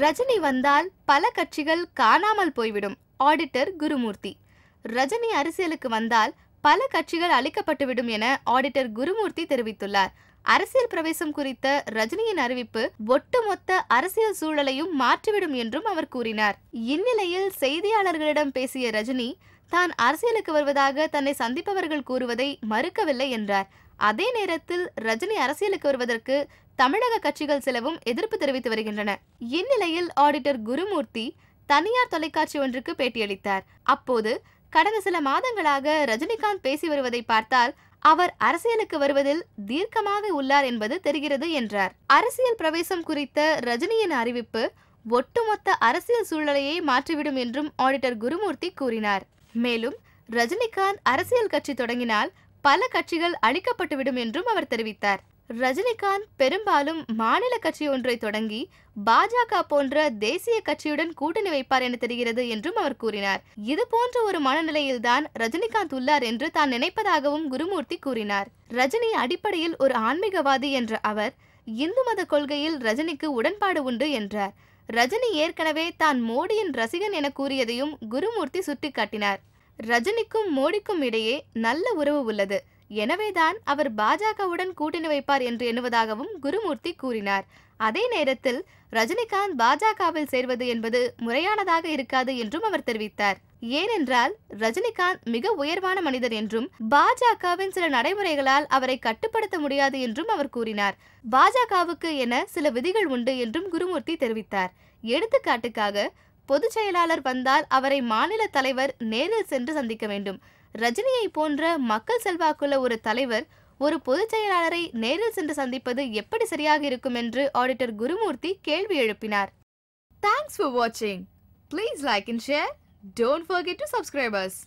ரஜினி வந்தால் பல கட்சிகள் காணாமல் போய்விடும். ஆடிட்டர் குருமூர்த்தி. ரஜினி அரசியலுக்கு வந்தால் பல கட்சிகள் அளிக்கப்பட்டுவிடும் என ஆடிட்டர் குருமூர்த்தி தெரிவித்துள்ளார். அரசியல் பிரவேசம் குறித்த ரஜினியின் அறிவிப்பு ஒட்டுமொத்த அரசியல் சூழலையும் மாற்றிவிடும் என்றும் அவர் கூறினார். இந்நிலையில் செய்தியாளர்களிடம் பேசிய ரஜினி தான் அரசியலுக்கு வருவதாக தன்னை சந்திப்பவர்கள் கூறுவதை மறுக்கவில்லை என்றார். அதே நேரத்தில் ரஜினி அரசியலுக்கு வருவதற்கு தமிழக கட்சிகள் சிலவும் எதிர்ப்பு தெரிவித்து வருகின்றன. இந்நிலையில் ஆடிட்டர் குருமூர்த்தி தனியார் தொலைக்காட்சி ஒன்றுக்கு பேட்டியளித்தார். அப்போது கடந்த சில மாதங்களாக ரஜினிகாந்த் பேசி வருவதை பார்த்தால் அவர் அரசியலுக்கு வருவதில் தீர்க்கமாக உள்ளார் என்பது தெரிகிறது என்றார். அரசியல் பிரவேசம் குறித்த ரஜினியின் அறிவிப்பு ஒட்டுமொத்த அரசியல் சூழலையே மாற்றிவிடும் என்றும் ஆடிட்டர் குருமூர்த்தி கூறினார். மேலும் ரஜினிகாந்த் அரசியல் கட்சி தொடங்கினால் பல கட்சிகள் அழிக்கப்பட்டுவிடும் என்றும் அவர் தெரிவித்தார். ரஜினிகாந்த் பெரும்பாலும் மாநில கட்சி ஒன்றை தொடங்கி பாஜக போன்ற தேசிய கட்சியுடன் கூட்டணி வைப்பார் என தெரிகிறது என்றும் அவர் கூறினார். இது போன்ற ஒரு மனநிலையில்தான் ரஜினிகாந்த் உள்ளார் என்று தான் நினைப்பதாகவும் குருமூர்த்தி கூறினார். ரஜினி அடிப்படையில் ஒரு ஆன்மீகவாதி என்ற அவர் இந்து மத கொள்கையில் ரஜினிக்கு உடன்பாடு உண்டு என்றார். ரஜினி ஏற்கனவே தான் மோடியின் ரசிகன் என கூறியதையும் குருமூர்த்தி சுட்டிக்காட்டினார். ரஜினிக்கும் மோடிக்கும் இடையே நல்ல உறவு உள்ளது. எனவேதான் அவர் பாஜகவுடன் கூட்டணி வைப்பார் என்று எண்ணுவதாகவும் குருமூர்த்தி கூறினார். அதே நேரத்தில் ரஜினிகாந்த் பாஜகவில் சேர்வது என்பது முறையானதாக இருக்காது என்றும் அவர் தெரிவித்தார். ஏனென்றால் ரஜினிகாந்த் மிக உயர்வான மனிதர் என்றும் பாஜகவின் சில நடைமுறைகளால் அவரை கட்டுப்படுத்த முடியாது என்றும் அவர் கூறினார். பாஜகவுக்கு என சில விதிகள் உண்டு என்றும் குருமூர்த்தி தெரிவித்தார். எடுத்துக்காட்டுக்காக பொதுச் செயலாளர் வந்தால் அவரை மாநில தலைவர் நேரில் சென்று சந்திக்க வேண்டும். ரஜினியை போன்ற மக்கள் செல்வாக்குள்ள ஒரு தலைவர் ஒரு பொதுச் செயலாளரை நேரில் சென்று சந்திப்பது எப்படி சரியாக இருக்கும் என்று ஆடிட்டர் குருமூர்த்தி கேள்வி எழுப்பினார். தேங்க்ஸ் ஃபார் வாட்சிங் please like and share don't forget to subscribers